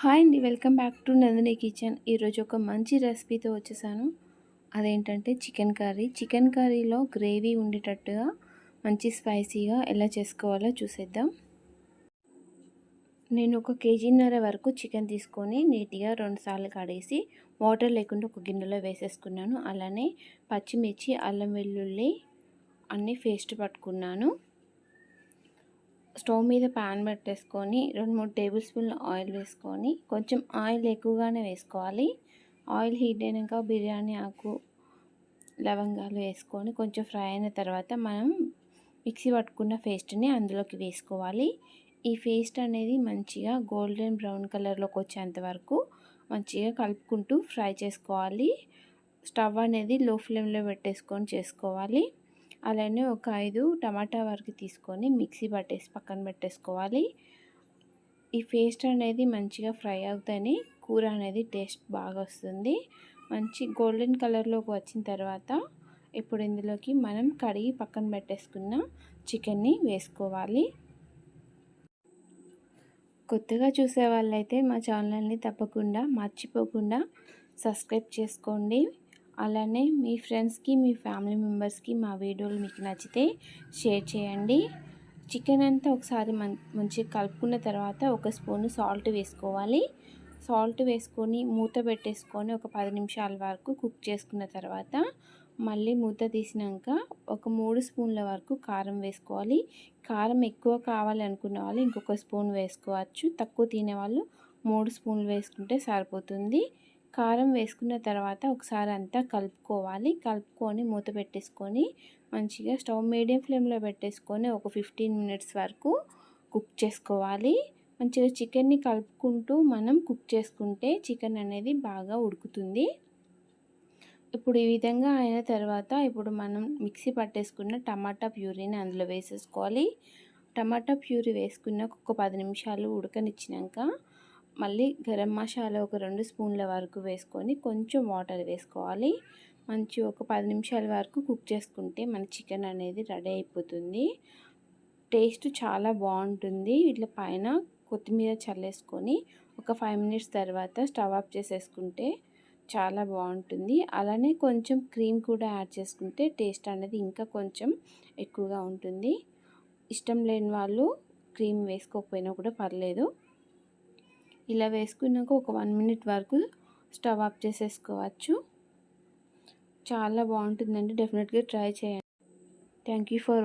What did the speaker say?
Hi అండి welcome back to Nandini kitchen. ఈరోజు ఒక మంచి రెసిపీతో వచ్చేసాను. అదేంటంటే చికెన్ కర్రీ. చికెన్ కర్రీలో గ్రేవీ ఉండేటట్టుగా మంచి స్పైసీగా ఎలా చేసుకోవాలో చూసేద్దాం. నేను ఒక కేజీన్నర వరకు చికెన్ తీసుకొని నీట్గా రెండుసార్లు కడేసి వాటర్ లేకుండా ఒక గిన్నెలో వేసేసుకున్నాను. అలానే పచ్చిమిర్చి అల్లం వెల్లుల్లి అన్నీ పేస్ట్ పట్టుకున్నాను. స్టవ్ మీద ప్యాన్ పెట్టేసుకొని రెండు మూడు టేబుల్ స్పూన్ల ఆయిల్ వేసుకొని కొంచెం ఆయిల్ ఎక్కువగానే వేసుకోవాలి. ఆయిల్ హీట్ అయినాక బిర్యానీ ఆకు లవంగాలు వేసుకొని కొంచెం ఫ్రై అయిన తర్వాత మనం మిక్సీ పట్టుకున్న పేస్ట్ని అందులోకి వేసుకోవాలి. ఈ పేస్ట్ అనేది మంచిగా గోల్డెన్ బ్రౌన్ కలర్లోకి వచ్చేంత వరకు మంచిగా కలుపుకుంటూ ఫ్రై చేసుకోవాలి. స్టవ్ అనేది లో ఫ్లేమ్లో పెట్టేసుకొని చేసుకోవాలి. అలానే ఒక ఐదు టమాటా వరకు తీసుకొని మిక్సీ పట్టేసి పక్కన పెట్టేసుకోవాలి. ఈ పేస్ట్ అనేది మంచిగా ఫ్రై అవుతుంది కూర అనేది టేస్ట్ బాగా వస్తుంది. మంచి గోల్డెన్ కలర్లోకి వచ్చిన తర్వాత ఇప్పుడు ఇందులోకి మనం కడిగి పక్కన పెట్టేసుకున్న చికెన్ని వేసుకోవాలి. కొత్తగా చూసే వాళ్ళైతే మా ఛానల్ని తప్పకుండా మర్చిపోకుండా సబ్స్క్రైబ్ చేసుకోండి. అలానే మీ ఫ్రెండ్స్కి మీ ఫ్యామిలీ మెంబర్స్కి మా వీడియోలు మీకు నచ్చితే షేర్ చేయండి. చికెన్ అంతా ఒకసారి మంచిగా కలుపుకున్న తర్వాత ఒక స్పూన్ సాల్ట్ వేసుకోవాలి. సాల్ట్ వేసుకొని మూత పెట్టేసుకొని ఒక పది నిమిషాల వరకు కుక్ చేసుకున్న తర్వాత మళ్ళీ మూత తీసినాక ఒక మూడు స్పూన్ల వరకు కారం వేసుకోవాలి. కారం ఎక్కువ కావాలి అనుకున్న వాళ్ళు ఇంకొక స్పూన్ వేసుకోవచ్చు. తక్కువ తినే వాళ్ళు మూడు స్పూన్లు వేసుకుంటే సరిపోతుంది. కారం వేసుకున్న తర్వాత ఒకసారి అంతా కలుపుకోవాలి. కలుపుకొని మూత పెట్టేసుకొని మంచిగా స్టవ్ మీడియం ఫ్లేమ్లో పెట్టేసుకొని ఒక ఫిఫ్టీన్ మినిట్స్ వరకు కుక్ చేసుకోవాలి. మంచిగా చికెన్ని కలుపుకుంటూ మనం కుక్ చేసుకుంటే చికెన్ అనేది బాగా ఉడుకుతుంది. ఇప్పుడు ఈ విధంగా అయిన తర్వాత ఇప్పుడు మనం మిక్సీ పట్టేసుకున్న టమాటా ప్యూరీని అందులో వేసేసుకోవాలి. టమాటా ప్యూరీ వేసుకున్న ఒక పది నిమిషాలు ఉడకనిచ్చినాక మళ్ళీ గరం మసాలా ఒక రెండు స్పూన్ల వరకు వేసుకొని కొంచెం వాటర్ వేసుకోవాలి. మంచి ఒక పది నిమిషాల వరకు కుక్ చేసుకుంటే మన చికెన్ అనేది రెడీ అయిపోతుంది. టేస్ట్ చాలా బాగుంటుంది. ఇట్లా పైన కొత్తిమీర చల్లేసుకొని ఒక ఫైవ్ మినిట్స్ తర్వాత స్టవ్ ఆఫ్ చేసేసుకుంటే చాలా బాగుంటుంది. అలానే కొంచెం క్రీమ్ కూడా యాడ్ చేసుకుంటే టేస్ట్ అనేది ఇంకా కొంచెం ఎక్కువగా ఉంటుంది. ఇష్టం లేని వాళ్ళు క్రీమ్ వేసుకోకపోయినా కూడా పర్లేదు. ఇలా వేసుకున్నాక ఒక వన్ మినిట్ వరకు స్టవ్ ఆఫ్ చేసేసుకోవచ్చు. చాలా బాగుంటుందండి. డెఫినెట్గా ట్రై చేయండి. Thank you for